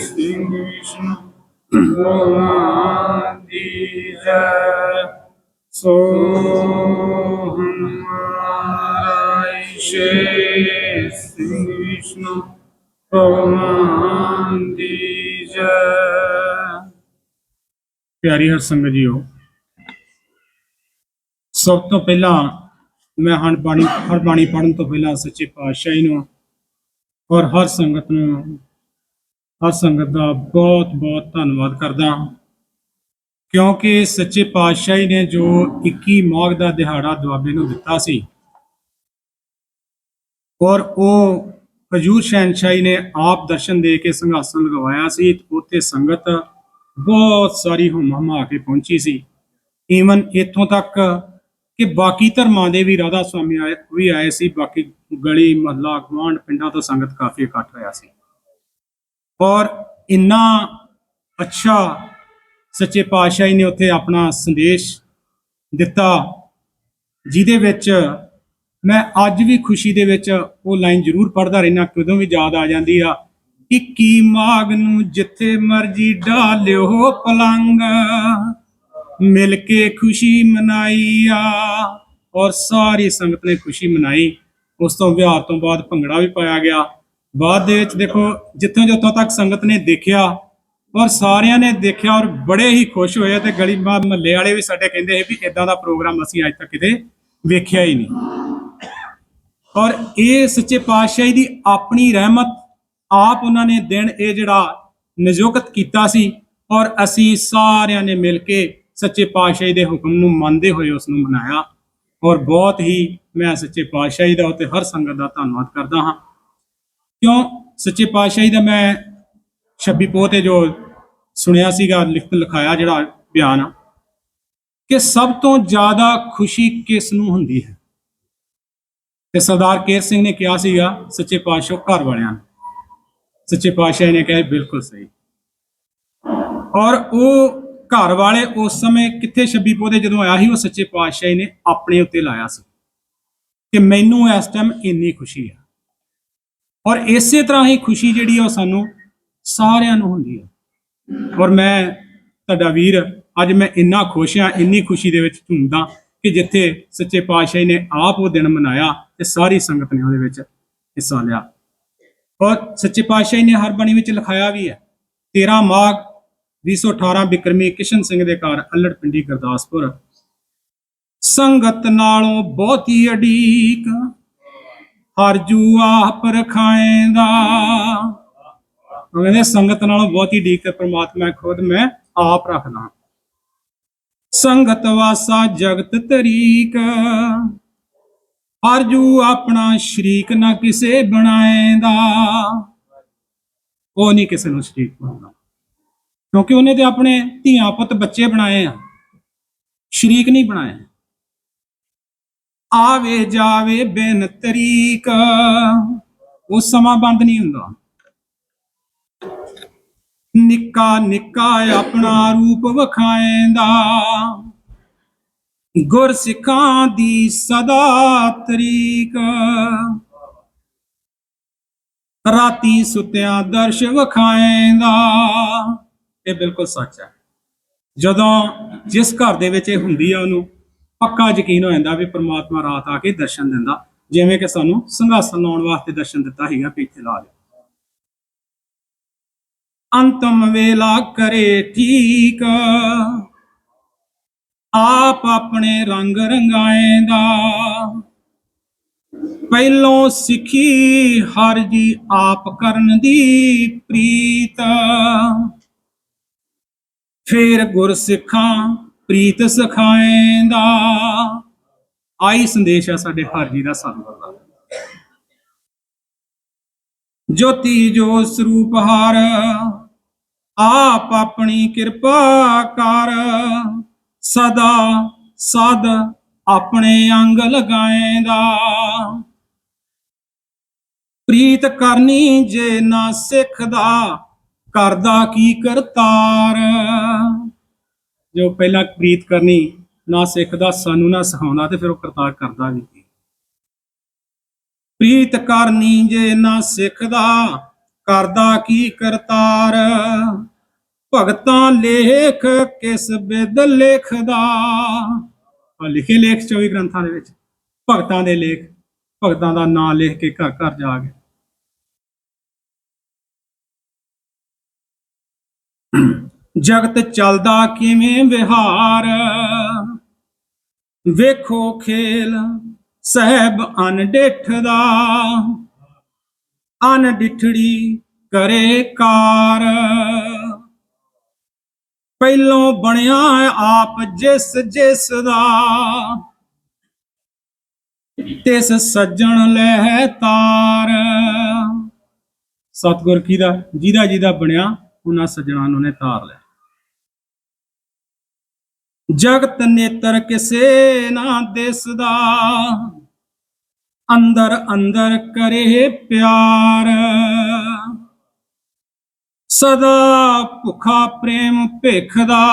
ਸਿੰਘ ਵਿਸ਼ਨੂੰ ਭਗਵਾਨ ਦੀ ਜੈ ਸੋ ਹਮਾਰਾਇ ਸ਼ੇ ਸਿੰਘ ਵਿਸ਼ਨੂੰ ਭਗਵਾਨ ਦੀ ਜੈ ਪਿਆਰੀ ਹਰ ਸੰਗਤ ਜੀਓ ਸਭ ਤੋਂ ਪਹਿਲਾਂ ਮੈਂ ਹਰ ਬਾਣੀ ਹਰ ਬਾਣੀ ਪੜਨ ਤੋਂ ਪਹਿਲਾਂ ਸੱਚੇ ਪਾਤਸ਼ਾਹੀ ਨੂੰ ਔਰ ਹਰ ਸੰਗਤ ਨੂੰ, ਹਰ ਸੰਗਤ ਦਾ ਬਹੁਤ ਬਹੁਤ ਧੰਨਵਾਦ ਕਰਦਾ ਕਿਉਂਕਿ ਸੱਚੇ ਪਾਤਸ਼ਾਹੀ ਨੇ ਜੋ 21 ਮਾਘ ਦਾ ਦਿਹਾੜਾ ਦੁਆਬੇ ਨੂੰ ਦਿੱਤਾ ਸੀ, ਔਰ ਉਹ ਹਜੂਰ ਸ਼ਹਿਨਸ਼ਾਹੀ ਨੇ ਆਪ ਦਰਸ਼ਨ ਦੇ ਕੇ ਸਿੰਘਾਸਨ ਲਗਵਾਇਆ ਸੀ, ਉੱਥੇ ਸੰਗਤ ਬਹੁਤ ਸਾਰੀ ਹੁਮ ਹਮਾ ਕੇ ਪਹੁੰਚੀ ਸੀ। ਈਵਨ ਇੱਥੋਂ ਤੱਕ ਕਿ ਬਾਕੀ ਧਰਮਾਂ ਦੇ ਵੀ ਰਾਧਾ ਸਵਾਮੀ ਆਏ ਵੀ ਆਏ ਸੀ, ਬਾਕੀ ਗਲੀ, ਮਹੱਲਾ ਗਵਾਂਢ ਪਿੰਡਾਂ ਤੋਂ ਸੰਗਤ ਕਾਫੀ ਇਕੱਠ ਹੋਇਆ ਸੀ। ਔਰ ਇੰਨਾ ਅੱਛਾ ਸੱਚੇ ਪਾਤਸ਼ਾਹ ਜੀ ਨੇ ਉੱਥੇ ਆਪਣਾ ਸੰਦੇਸ਼ ਦਿੱਤਾ, ਜਿਹਦੇ ਵਿੱਚ ਮੈਂ ਅੱਜ ਵੀ ਖੁਸ਼ੀ ਦੇ ਵਿੱਚ ਉਹ ਲਾਈਨ ਜ਼ਰੂਰ ਪੜ੍ਹਦਾ ਰਹਿਣਾ ਕਦੋਂ ਵੀ ਯਾਦ ਆ ਜਾਂਦੀ ਆ। 21 ਮਾਘ ਨੂੰ ਜਿੱਥੇ ਮਰਜ਼ੀ ਢਾਲਿਓ ਪਲੰਗ ਮਿਲ ਕੇ ਖੁਸ਼ੀ ਮਨਾਈ ਆ ਔਰ ਸਾਰੀ ਸੰਗਤ ਨੇ ਖੁਸ਼ੀ ਮਨਾਈ। ਉਸ ਤੋਂ ਵਿਹਾਰ ਤੋਂ ਬਾਅਦ ਭੰਗੜਾ ਵੀ ਪਾਇਆ ਗਿਆ। ਬਾਅਦ ਦੇ ਵਿੱਚ ਦੇਖੋ, ਜਿੱਥੋਂ ਜਿੱਥੋਂ ਤੱਕ ਸੰਗਤ ਨੇ ਦੇਖਿਆ, ਔਰ ਸਾਰਿਆਂ ਨੇ ਦੇਖਿਆ ਔਰ ਬੜੇ ਹੀ ਖੁਸ਼ ਹੋਏ ਤੇ ਗਲੀ ਮਹੱਲੇ ਵਾਲੇ ਵੀ ਸਾਡੇ ਕਹਿੰਦੇ ਸੀ ਵੀ ਇਦਾਂ ਦਾ ਪ੍ਰੋਗਰਾਮ ਅਸੀਂ ਅੱਜ ਤੱਕ ਕਿਤੇ ਵੇਖਿਆ ਹੀ ਨਹੀਂ। ਔਰ ਇਹ ਸੱਚੇ ਪਾਤਸ਼ਾਹੀ ਦੀ ਆਪਣੀ ਰਹਿਮਤ ਆਪ ਉਹਨਾਂ ਨੇ ਦਿਨ ਇਹ ਜਿਹੜਾ ਨਿਯੁਕਤ ਕੀਤਾ ਸੀ, ਔਰ ਅਸੀਂ ਸਾਰਿਆਂ ਨੇ ਮਿਲ ਕੇ ਸੱਚੇ ਪਾਤਸ਼ਾਹੀ ਦੇ ਹੁਕਮ ਨੂੰ ਮੰਨਦੇ ਹੋਏ ਉਸ ਨੂੰ ਮਨਾਇਆ। ਔਰ ਬਹੁਤ ਹੀ ਮੈਂ ਸੱਚੇ ਪਾਤਸ਼ਾਹੀ ਦਾ ਅਤੇ ਹਰ ਸੰਗਤ ਦਾ ਧੰਨਵਾਦ ਕਰਦਾ ਹਾਂ। ਕਿਉਂ? ਸੱਚੇ ਪਾਤਸ਼ਾਹੀ ਦਾ ਮੈਂ 26 ਪੋਹ ਤੇ ਜੋ ਸੁਣਿਆ ਸੀਗਾ ਲਿਖਤ ਲਿਖਾਇਆ ਜਿਹੜਾ ਬਿਆਨ ਆ, ਕਿ ਸਭ ਤੋਂ ਜ਼ਿਆਦਾ ਖੁਸ਼ੀ ਕਿਸ ਨੂੰ ਹੁੰਦੀ ਹੈ? ਤੇ ਸਰਦਾਰ ਕੇਰ ਸਿੰਘ ਨੇ ਕਿਹਾ ਸੀਗਾ, ਸੱਚੇ ਪਾਤਸ਼ਾਹ ਘਰ ਵਾਲਿਆਂ ਨੂੰ। ਸੱਚੇ ਪਾਤਸ਼ਾਹ ਨੇ ਕਿਹਾ, ਬਿਲਕੁਲ ਸਹੀ। ਔਰ ਉਹ ਘਰ ਵਾਲੇ ਉਸ ਸਮੇਂ ਕਿੱਥੇ ਛੱਬੀ ਪੋਦੇ ਜਦੋਂ ਆਇਆ ਸੀ, ਉਹ ਸੱਚੇ ਪਾਤਸ਼ਾਹ ਨੇ ਆਪਣੇ ਉੱਤੇ ਲਾਇਆ ਸੀ। ਕਿ ਮੈਨੂੰ ਇਸ ਟਾਈਮ ਇੰਨੀ ਖੁਸ਼ੀ ਹੈ ਔਰ ਇਸੇ ਤਰ੍ਹਾਂ ਹੀ ਖੁਸ਼ੀ ਜਿਹੜੀ ਆ ਉਹ ਸਾਨੂੰ ਸਾਰਿਆਂ ਨੂੰ ਹੁੰਦੀ ਹੈ ਔਰ ਮੈਂ, ਤੁਹਾਡਾ ਵੀਰ, ਅੱਜ ਮੈਂ ਇੰਨਾ ਖੁਸ਼ ਹਾਂ ਇੰਨੀ ਖੁਸ਼ੀ ਦੇ ਵਿੱਚ ਝੂਮਦਾ ਕਿ ਜਿੱਥੇ ਸੱਚੇ ਪਾਤਸ਼ਾਹ ਨੇ ਆਪ ਉਹ ਦਿਨ ਮਨਾਇਆ ਤੇ ਸਾਰੀ ਸੰਗਤ ਨੇ ਉਹਦੇ ਵਿੱਚ ਹਿੱਸਾ ਲਿਆ। ਔਰ ਸੱਚੇ ਪਾਤਸ਼ਾਹ ਨੇ ਹਰ ਬਾਣੀ ਵਿੱਚ ਲਿਖਾਇਆ ਵੀ ਹੈ 13 ਮਾਘ 2018 ਬਿਕਰਮੀ ਕਿਸ਼ਨ ਸਿੰਘ ਦੇ ਘਰ ਅਲੜ ਪਿੰਡੀ ਗੁਰਦਾਸਪੁਰ। ਸੰਗਤ ਨਾਲੋਂ ਬਹੁਤੀ ਅਡੀਕ, ਹਰ ਜੂ ਆਪ ਰਖਾਏਂਦਾ। ਉਹ ਕਹਿੰਦੇ ਸੰਗਤ ਨਾਲੋਂ ਬਹੁਤੀ ਡੀਕ ਤੇ ਪ੍ਰਮਾਤਮਾ ਖੁਦ ਮੈਂ ਆਪ ਰੱਖਦਾ। ਸੰਗਤ ਵਾਸਾ ਜਗਤ ਤਰੀਕ, ਹਰ ਜੂ ਆਪਣਾ ਸ਼ਰੀਕ ਨਾ ਕਿਸੇ ਬਣਾਏਂਦਾ। ਉਹ ਨਹੀਂ ਕਿਸੇ ਨੂੰ ਸ਼ਰੀਕ ਬਣਾਉਂਦਾ। ਕਿਉਂਕਿ ਉਹਨੇ ਤੇ ਆਪਣੇ ਧੀਆਂ ਪੁੱਤ ਬੱਚੇ ਬਣਾਏ ਆ। ਸ਼ਰੀਕ ਨਹੀਂ ਬਣਾਏ। ਆਵੇ ਜਾਵੇ ਬਿਨ ਤਰੀਕ, ਉਹ ਸਮਾਂ ਬੰਦ ਨਹੀਂ ਹੁੰਦਾ। ਨਿੱਕਾ ਨਿੱਕਾ ਆਪਣਾ ਰੂਪ ਵਿਖਾਏਂਦਾ। ਗੁਰ ਸਿੱਖਾਂ ਦੀ ਸਦਾ ਤਰੀਕ। ਰਾਤੀ ਸੁਤਿਆਂ ਦਰਸ਼ ਵਿਖਾਏਂਦਾ। ਇਹ ਬਿਲਕੁਲ ਸੱਚ ਹੈ। ਜਦੋਂ ਜਿਸ ਘਰ ਦੇ ਵਿੱਚ ਇਹ ਹੁੰਦੀ ਆ ਉਹਨੂੰ, ਪੱਕਾ ਯਕੀਨ ਹੋ ਜਾਂਦਾ ਵੀ ਪ੍ਰਮਾਤਮਾ ਰਾਤ ਆ ਕੇ ਦਰਸ਼ਨ ਦਿੰਦਾ, ਜਿਵੇਂ ਕਿ ਸਾਨੂੰ ਸੰਘਾਸਨ ਲਾਉਣ ਵਾਸਤੇ ਦਰਸ਼ਨ ਦਿੱਤਾ ਸੀਗਾ ਵੀ ਇੱਥੇ ਲਾ ਲਿਓ ਅੰਤਮ ਵੇਲਾ ਕਰੇ ਠੀਕ, ਆਪ ਆਪਣੇ ਰੰਗ ਰੰਗਾਏਂਦਾ। ਪਹਿਲੋਂ ਸਿੱਖੀ ਹਰ ਜੀ ਆਪ ਕਰਨ ਦੀ ਪ੍ਰੀਤ ਫੇਰ ਗੁਰ ਸਿੱਖਾਂ ਪ੍ਰੀਤ ਸਿਖਾਏਂਦਾ। ਆਈ ਸੰਦੇਸ਼ ਆ ਸਾਡੇ ਹਰ ਜੀ ਦਾ ਸਾਨੂੰ ਦਾ। ਜੋਤੀ ਜੋ ਸਰੂਪ ਹਰ, ਆਪ ਆਪਣੀ ਕਿਰਪਾ ਕਰ। ਸਦਾ ਸਦ ਆਪਣੇ ਅੰਗ ਲਗਾਏਂਦਾ। ਪ੍ਰੀਤ ਕਰਨੀ ਜੇ ਨਾ ਸਿੱਖ ਦਾ ਕਰਦਾ ਕੀ ਕਰਤਾਰ? ਜੋ ਪਹਿਲਾਂ ਪ੍ਰੀਤ ਕਰਨੀ, ਨਾ ਸਿੱਖਦਾ ਸਾਨੂੰ ਨਾ ਸਿਖਾਉਂਦਾ, ਤੇ ਫਿਰ ਉਹ ਕਰਤਾਰ ਕਰਦਾ ਵੀ ਕੀ? ਪ੍ਰੀਤ ਕਰਨੀ ਜੇ ਨਾ ਸਿੱਖਦਾ ਕਰਦਾ ਕੀ ਕਰਤਾਰ? ਭਗਤਾਂ ਲੇਖ ਕਿਸ ਬਿਦ ਲਿਖਦਾ? ਆ ਲਿਖੇ ਲੇਖ 24 ਗ੍ਰੰਥਾਂ ਦੇ ਵਿੱਚ, ਭਗਤਾਂ ਦੇ ਲੇਖ, ਭਗਤਾਂ ਦਾ ਨਾਮ ਲਿਖ ਕੇ ਘਰ ਘਰ ਜਾ ਕੇ। ਜਗਤ ਚੱਲਦਾ ਕਿਵੇਂ ਵਿਹਾਰ? ਵੇਖੋ ਖੇਲ, ਸਹਿਬ ਅਨਡਿਠ ਦਾ ਅਨਡਿਠੜੀ ਕਰੇ ਕਾਰ। ਪਹਿਲੋਂ ਬਣਿਆ ਆਪ ਜਿਸ ਜਿਸ ਦਾ। ਤਿਸ ਸੱਜਣ ਲੈ ਤਾਰ ਸਤਗੁਰ ਕੀ ਦਾ ਜਿਹਦਾ ਜਿਹਦਾ ਬਣਿਆ। ਉਹਨਾਂ ਸੱਜਣਾ ਨੂੰ ਨੇ ਤਾਰ ਲਿਆ। ਜਗਤ ਨੇਤਰ ਕਿਸੇ ਨਾ ਦਿਸਦਾ, ਅੰਦਰ ਅੰਦਰ ਕਰੇ ਪਿਆਰ। ਸਦਾ ਭੁਖਾ ਪ੍ਰੇਮ ਭਿਖ ਦਾ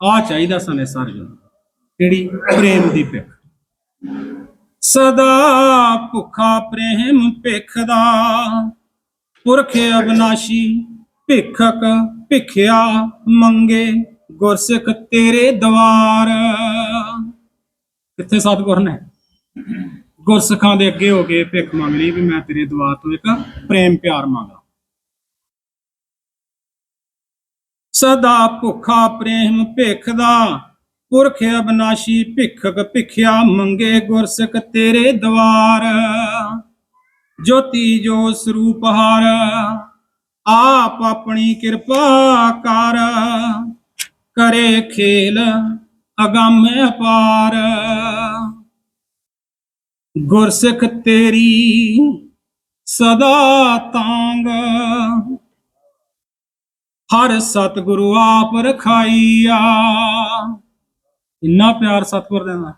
ਆ ਚਾਹੀਦਾ ਸਨੇ ਸਰਜਣ ਕਿਹੜੀ ਪ੍ਰੇਮ ਦੀ ਭਿਖ। ਸਦਾ ਭੁਖਾ ਪ੍ਰੇਮ ਭਿਖ ਦਾ ਪੁਰਖ ਅਬਨਾਸ਼ੀ ਭਿਖਕ ਭਿਖਿਆ ਮੰਗੇ ਗੁਰਸਿੱਖ ਤੇਰੇ ਦਵਾਰ। ਕਿੱਥੇ ਸਤਿਗੁਰ ਨੇ? ਗੁਰਸਿੱਖਾਂ ਦੇ ਅੱਗੇ ਹੋ ਕੇ ਭਿਖ ਮੰਗ ਲਈ ਵੀ ਮੈਂ ਤੇਰੇ ਦਵਾਰ ਤੋਂ ਇੱਕ ਪ੍ਰੇਮ ਪਿਆਰ ਮੰਗਾ ਸਦਾ ਭੁੱਖਾ ਪ੍ਰੇਮ ਭਿਖ ਦਾ ਪੁਰਖ ਅਬਨਾਸ਼ੀ ਭਿਖਕ ਭਿਖਿਆ ਮੰਗੇ ਗੁਰਸਿੱਖ ਤੇਰੇ ਦਵਾਰ। ਜੋਤੀ ਜੋ ਸਰੂਪ ਹਾਰ ਆਪ ਆਪਣੀ ਕਿਰਪਾ ਕਰ। ਕਰੇ ਖੇਲ ਅਗੰਮ ਅਪਾਰ ਗੁਰਸਿੱਖ ਤੇਰੀ ਸਦਾ ਤਾਂਗ। ਹਰ ਸਤਿਗੁਰੂ ਆਪ ਰਖਾਈਆ। ਇੰਨਾ ਪਿਆਰ ਸਤਿਗੁਰ ਦੇ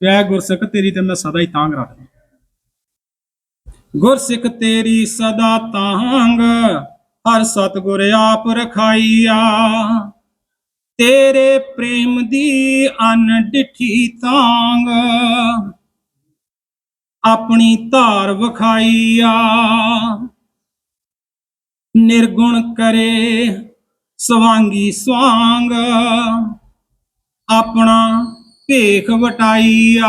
ਪਿਆ ਗੁਰਸਿੱਖ ਤੇਰੀ ਤੇ ਮੈਂ ਸਦਾ ਹੀ ਤਾਂਗ ਰੱਖਦਾ। ਗੁਰਸਿੱਖ ਤੇਰੀ ਸਦਾ ਤਾਂਗ, ਹਰ ਸਤਿਗੁਰ ਆਪ ਰਖਾਈਆ। ਤੇਰੇ ਪ੍ਰੇਮ ਦੀ ਅਨਡਿਠੀ ਤਾਂਗ, ਆਪਣੀ ਧਾਰ ਵਿਖਾਈਆ। ਨਿਰਗੁਣ ਕਰੇ ਸਵਾਂਗੀ ਸਵਾਂਗ, ਆਪਣਾ ਭੇਖ ਵਟਾਈਆ।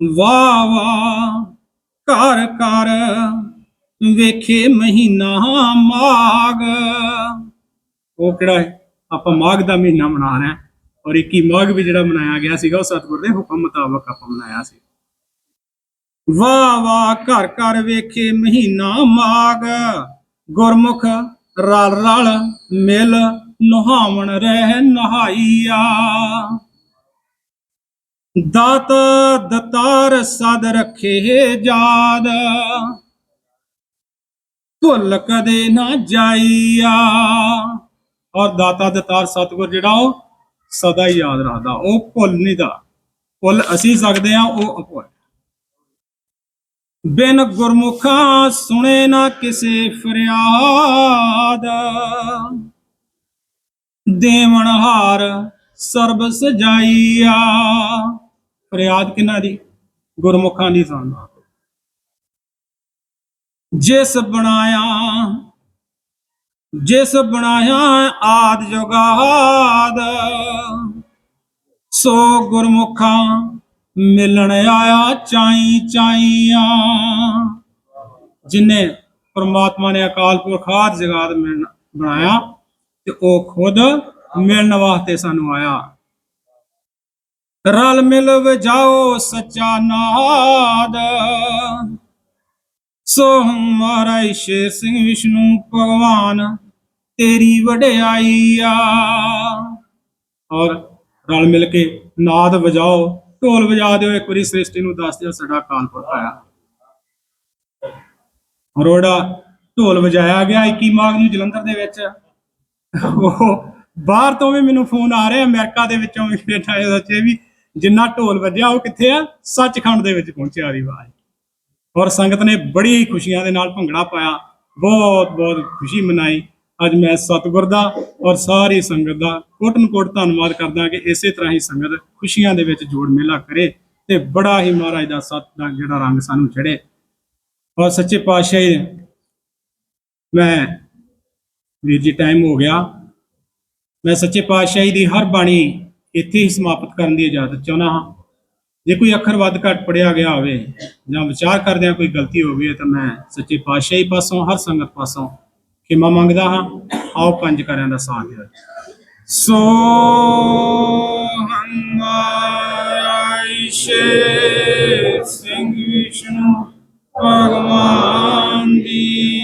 ਵਾ ਵਾ ਘਰ ਘਰ ਵੇਖੇ ਮਹੀਨਾ ਮਾਗ ਉਹ ਕਿਹੜਾ ਹੈ? ਆਪਾਂ ਮਾਘ ਦਾ ਮਹੀਨਾ ਮਨਾ ਰਹੇ ਹਾਂ। ਔਰ 21 ਮਾਘ ਵੀ ਜਿਹੜਾ ਮਨਾਇਆ ਗਿਆ ਸੀਗਾ, ਉਹ ਸਤਿਗੁਰ ਦੇ ਹੁਕਮ ਮੁਤਾਬਕ ਆਪਾਂ ਮਨਾਇਆ ਸੀ। ਵਾਹ ਵਾਹ, ਘਰ ਘਰ ਵੇਖੇ ਮਹੀਨਾ ਮਾਗ ਗੁਰਮੁਖ ਰਲ ਰਲ ਮਿਲ ਨਹਾਵਣ ਰਹਿ ਨਹਾਈਆ। ਦਾਤਾ ਦਤਾਰ ਸਦ ਰੱਖੇ ਜਾਦ। ਭੁੱਲ ਕਦੇ ਨਾ ਜਾਈਆ। ਔਰ ਦਾਤਾ ਦਤਾਰ ਸਤਿਗੁਰ ਜਿਹੜਾ ਉਹ ਸਦਾ ਹੀ ਯਾਦ ਰੱਖਦਾ। ਉਹ ਭੁੱਲ ਨਹੀਂ ਦਾ। ਭੁੱਲ ਅਸੀਂ ਸਕਦੇ ਆ ਉਹ ਅਭੁੱਲ। ਬਿਨ ਗੁਰਮੁਖਾਂ ਸੁਣੇ ਨਾ ਕਿਸੇ ਫਰਿਆਦ। ਦੇਵਨ ਹਾਰ ਸਰਬ ਸਜਾਈਆ ਫਰਿਆਦ ਕਿਨਾਂ ਦੀ? ਗੁਰਮੁਖਾਂ ਦੀ ਸੁਣਨਾ ਜਿਸ ਬਣਾਇਆ ਜਿਸ ਬਣਾਇਆ ਆਦ ਜੁਗਾਦ ਸੋ ਗੁਰਮੁਖਾਂ ਮਿਲਣ ਆਇਆ ਚਾਈ ਚਾਈਆਂ। ਜਿਨੇ ਪ੍ਰਮਾਤਮਾ ਨੇ ਅਕਾਲ ਪੁਰਖ ਆਦ ਜਗਾਦ ਮਿਲਣ ਬਣਾਇਆ, ਤੇ ਉਹ ਖੁਦ ਮਿਲਣ ਵਾਸਤੇ ਸਾਨੂੰ ਆਇਆ। ਰਲ ਮਿਲ ਵਜਾਓ ਸੱਚਾ ਨਾਦ। ਸੋ ਹਮਾਰਾ ਸ਼ੇਰ ਸਿੰਘ ਵਿਸ਼ਨੂੰ ਭਗਵਾਨ, ਤੇਰੀ ਵਡਿਆਈ ਆ। ਔਰ ਰਲ ਮਿਲ ਕੇ ਨਾਦ ਵਜਾਓ, ਢੋਲ ਵਜਾ ਦਿਓ। ਇੱਕ ਵਾਰੀ ਸ੍ਰਿਸ਼ਟੀ ਨੂੰ ਦੱਸ ਦਿਓ, ਸਾਡਾ ਕਾਨਪੁਰ ਆਇਆ। ਰੋੜਾ ਢੋਲ ਵਜਾਇਆ ਗਿਆ 21 ਮਾਘ ਨੂੰ ਜਲੰਧਰ ਦੇ ਵਿੱਚ। ਉਹ ਬਾਹਰ ਤੋਂ ਵੀ ਮੈਨੂੰ ਫੋਨ ਆ ਰਿਹਾ, ਅਮਰੀਕਾ ਦੇ ਵਿੱਚੋਂ ਵੀ ਬੈਠਾ ਹੈ ਸੱਚੇ ਵੀ ਜਿੰਨਾ ਢੋਲ ਵੱਜਿਆ, ਉਹ ਕਿੱਥੇ ਆ? ਸੱਚਖੰਡ ਦੇ ਵਿੱਚ ਪਹੁੰਚਿਆ ਦੀ ਆਵਾਜ਼। ਔਰ ਸੰਗਤ ਨੇ ਬੜੀ ਖੁਸ਼ੀਆਂ ਦੇ ਨਾਲ ਭੰਗੜਾ ਪਾਇਆ, ਬਹੁਤ ਬਹੁਤ ਖੁਸ਼ੀ ਮਨਾਈ। ਅੱਜ ਮੈਂ ਸਤਿਗੁਰ ਦਾ ਔਰ ਸਾਰੀ ਸੰਗਤ ਦਾ ਕੋਟਨ ਕੋਟ ਧੰਨਵਾਦ ਕਰਦਾ ਕਿ ਇਸੇ ਤਰ੍ਹਾਂ ਹੀ ਸੰਗਤ ਖੁਸ਼ੀਆਂ ਦੇ ਵਿੱਚ ਜੋੜ ਮੇਲਾ ਕਰੇ ਤੇ ਬੜਾ ਹੀ ਮਹਾਰਾਜ ਦਾ ਸਤ ਦਾ ਜਿਹੜਾ ਰੰਗ ਸਾਨੂੰ ਚੜੇ ਔਰ ਸੱਚੇ ਪਾਤਸ਼ਾਹੀ ਮੈਂ ਵੀਰ ਜੀ ਟਾਈਮ ਹੋ ਗਿਆ। ਮੈਂ ਸੱਚੇ ਪਾਤਸ਼ਾਹੀ ਦੀ ਹਰ ਬਾਣੀ ਇੱਥੇ ਹੀ ਸਮਾਪਤ ਕਰਨ ਦੀ ਇਜਾਜ਼ਤ ਚਾਹੁੰਦਾ ਹਾਂ। ਜੇ ਕੋਈ ਅੱਖਰ ਵੱਧ ਘੱਟ ਪੜਿਆ ਗਿਆ ਹੋਵੇ ਜਾਂ ਵਿਚਾਰ ਕਰਦਿਆਂ ਕੋਈ ਗਲਤੀ ਹੋ ਗਈ ਹੈ ਤਾਂ ਮੈਂ ਸੱਚੇ ਪਾਤਸ਼ਾਹੀ ਪਾਸੋਂ, ਹਰ ਸੰਗਤ ਪਾਸੋਂ ਖਿਮਾ ਮੰਗਦਾ ਹਾਂ। ਆਓ ਪੰਜ ਕਰਿਆਂ ਦਾ ਸਾਥ ਦਿਓ। ਸੋ ਹਮਾਇਸ਼ੇ ਸਿੰਘ ਵਿਸ਼ਨੂੰ ਭਗਵਾਨ ਦੀ